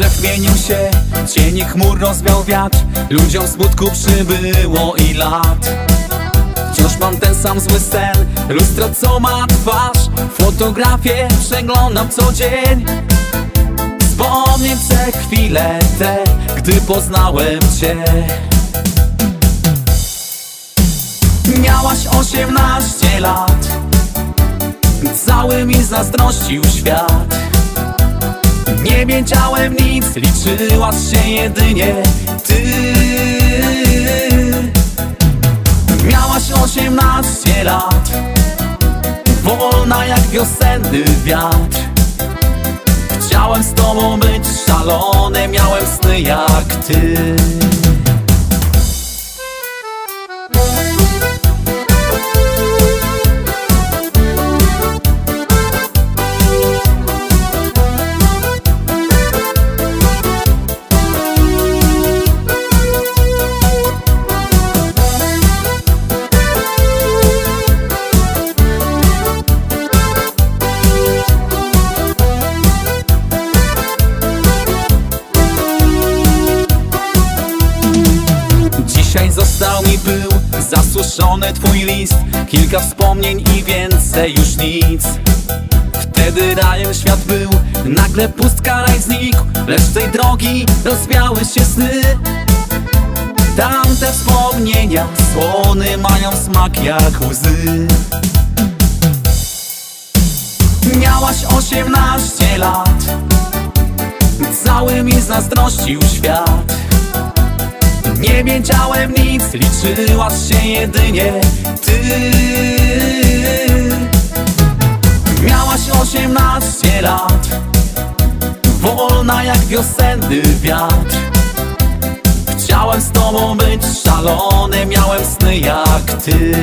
drzew mienił się, cienie chmur rozwiał wiatr. Ludziom smutku przybyło i lat. Wciąż mam ten sam zły sen. Lustro co ma twarz. Fotografię przeglądam co dzień. Wspomnieć chcę chwilę te Gdy poznałem Cię. Miałaś osiemnaście lat. Cały mi zazdrościł świat Nie wiedziałem nic Liczyłaś się jedynie Ty. Miałaś osiemnaście lat Wolna jak wiosenny wiatr. Chciałem z tobą być szalony Miałem sny jak ty mi był zasuszony twój list. Kilka wspomnień i więcej już nic. Wtedy rajem świat był, nagle pustka raj znikł. Lecz tej drogi rozwiały się sny. Tamte wspomnienia słony mają smak jak łzy. Miałaś osiemnaście lat. Cały mi zazdrościł świat nie wiedziałem nic, liczyłaś się jedynie ty. Miałaś osiemnaście lat Wolna jak wiosenny wiatr. Chciałem z tobą być szalony Miałem sny jak ty